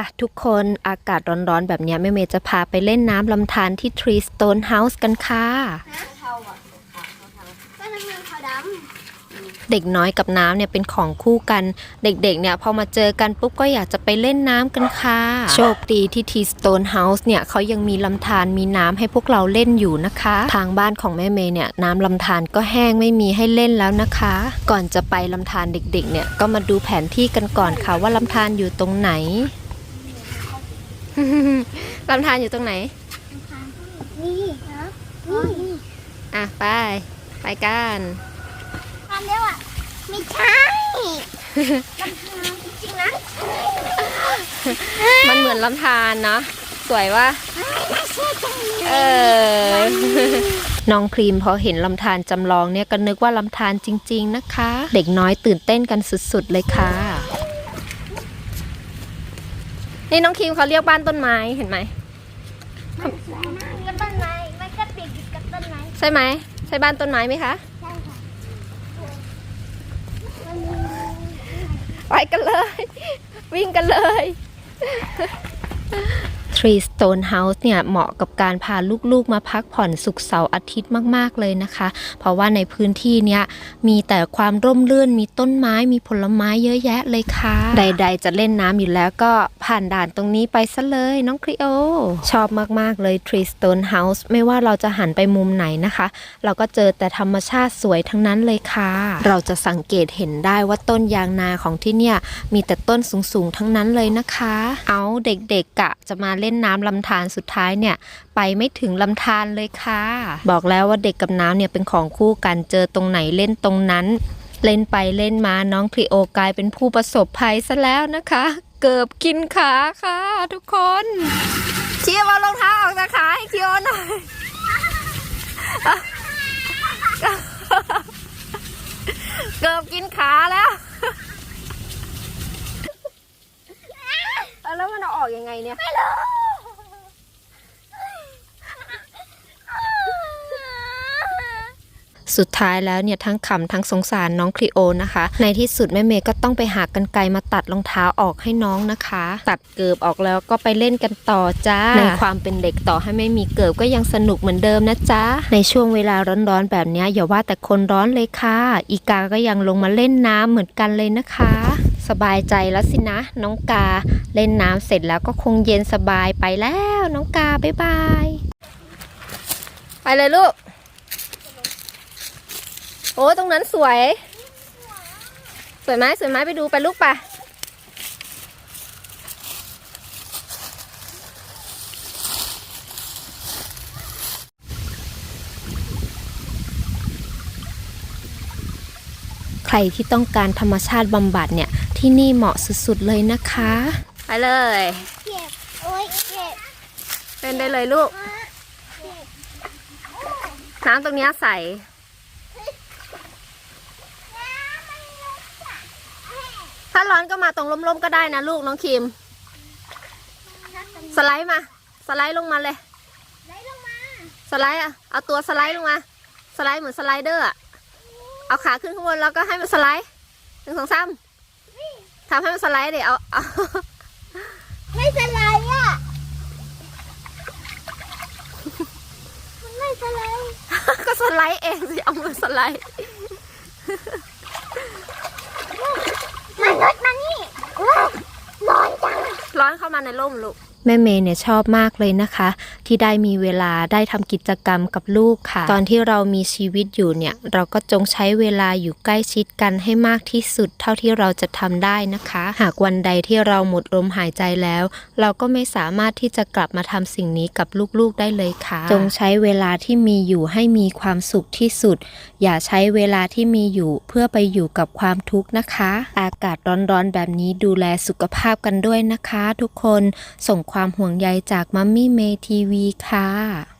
ะทุกคนอากาศร้อนๆ แบบเนี้ยแม่เมย์จะพาไปเล่นน้ำลำธารที่ Tree Stone House กันค่ะเทาอะก็น้ำเงินเทาดเด็กน้อยกับน้ำเนี่ยเป็นของคู่กัน เด็กๆเนี่ยพอมาเจอกันปุ๊บก็อยากจะไปเล่นน้ำกันค่ะ โชคดีที่ Tree Stone House เนี่ยเขายังมีลำธารมีน้ำให้พวกเราเล่นอยู่นะคะ ทางบ้านของแม่เมย์เนี่ยน้ำลำธารก็แห้งไม่มีให้เล่นแล้วนะคะ ก่อนจะไปลำธารเด็กๆเนี่ยก็มาดูแผนที่กันก่อนค่ะว่าลำธารอยู่ตรงไหน ลำธารอยู่ตรงไหนำนี่นะนี่อะ ไป ไปกันทำแล้วอะ ไม่ใช่ลำพางจริงๆนะ มันเหมือนลำธารเนาะสวยว่าไม่ใช่จังเลยเออ น้องครีมพอเห็นลำธารจำลองเนี่ยก็นึกว่าลำธารจริง ๆ นะคะ เด็กน้อยตื่นเต้นกันสุด ๆ เลยค่ะ นี่น้องครีมเขาเรียกบ้านต้นไม้เห็นไหมมันสวยมากกับต้นไม้มันก็ติดอยู่กับต้นไม้ใช่ไหมใช่บ้านต้นไม้ไหมคะใช่ค่ะไปกันเลย วิ่งกันเลย Tree Stone House เนี่ยเหมาะกับการพาลูกๆมาพักผ่อนสุขเสาร์อาทิตย์มากๆเลยนะคะ เพราะว่าในพื้นที่เนี้ยมีแต่ความร่มรื่นมีต้นไม้มีผลไม้เยอะแยะเลยค่ะ ใด ๆ จะเล่นน้ำอยู่แล้วก็ผ่านด่านตรงนี้ไปซะเลยน้องครีโอ ชอบมากๆเลย Tree Stone House ไม่ว่าเราจะหันไปมุมไหนนะคะ เราก็เจอแต่ธรรมชาติสวยทั้งนั้นเลยค่ะ เราจะสังเกตเห็นได้ว่าต้นยางนาของที่เนี่ยมีแต่ต้นสูงๆทั้งนั้นเลยนะคะ เอาเด็กๆกะจะมาเล่นล่นน้ำลำธารสุดท้ายเนี่ย ไปไม่ถึงลำธารเลยค่ะ บอกแล้วว่าเด็กกับน้ำเนี่ยเป็นของคู่กันเจอตรงไหนเล่นตรงนั้น เล่นไปเล่นมาน้องคลีโอกลายเป็นผู้ประสบภัยซะแล้วนะคะ เกือบกินขาค่ะ ทุกคนเชียร์เอารองเท้าออกจากขาให้คิโอหน่อยเกือบกินขาแล้วแล้วมันเอาออกยังไงเนี่ยไม่รู้ สุดท้ายแล้วเนี่ยทั้งขำทั้งสงสารน้องคลีโอนะคะ ในที่สุดแม่เมย์ก็ต้องไปหากันไกรมาตัดรองเท้าออกให้น้องนะคะ ตัดเกิบออกแล้วก็ไปเล่นกันต่อจ้าในความเป็นเด็กต่อให้ไม่มีเกิบก็ยังสนุกเหมือนเดิมนะจ๊ะในช่วงเวลาร้อนๆแบบเนี้ยอย่าว่าแต่คนร้อนเลยค่ะ อีกาก็ยังลงมาเล่นน้ำเหมือนกันเลยนะคะสบายใจแล้วสินะ น้องกาเล่นน้ำเสร็จแล้วก็คงเย็นสบายไปแล้ว น้องกา บ๊ายบาย ไปเลยลูก โอ้ตรงนั้นสวย สวยไหมสวยไหมไปดูไปลูกไปะใครที่ต้องการธรรมชาติบำบัดเนี่ย ที่นี่เหมาะสุดๆเลยนะคะ ไปเลย เจ็บโอ้ยเจ็บเล่นได้เลยลูก น้ำตรงเนี้ยใส ถ้า ร้อนก็มาตรงร่มๆก็ได้นะลูกน้องคิม สไลด์มา สไลด์ลงมาเลยไหลลงมาสไลด์อะ เอาตัวสไลด์ลงมา สไลด์เหมือนสไลเดอร์อะ เอาขาขึ้นข้างบนแล้วก็ให้มันสไลด์หนึ่งสองสามทำให้มันสไลด์เดี๋ยวเอาเอาไม่สไลด์อะ มันไม่สไลด์ ก็สไลด์เองสิ เอามือสไลด์ มันรถมานี่ว้าวร้อนจัง ร้อนเข้ามาในร่มลูกแม่เมย์เนี่ยชอบมากเลยนะคะ ที่ได้มีเวลาได้ทำกิจกรรมกับลูกค่ะ ตอนที่เรามีชีวิตอยู่เนี่ย เราก็จงใช้เวลาอยู่ใกล้ชิดกันให้มากที่สุด เท่าที่เราจะทำได้นะคะ หากวันใดที่เราหมดลมหายใจแล้ว เราก็ไม่สามารถที่จะกลับมาทำสิ่งนี้กับลูกๆได้เลยค่ะ จงใช้เวลาที่มีอยู่ให้มีความสุขที่สุด อย่าใช้เวลาที่มีอยู่เพื่อไปอยู่กับความทุกข์นะคะ อากาศร้อนๆแบบนี้ดูแลสุขภาพกันด้วยนะคะ ทุกคน ส่งความห่วงใยจากมัมมี่เมทีวีค่ะ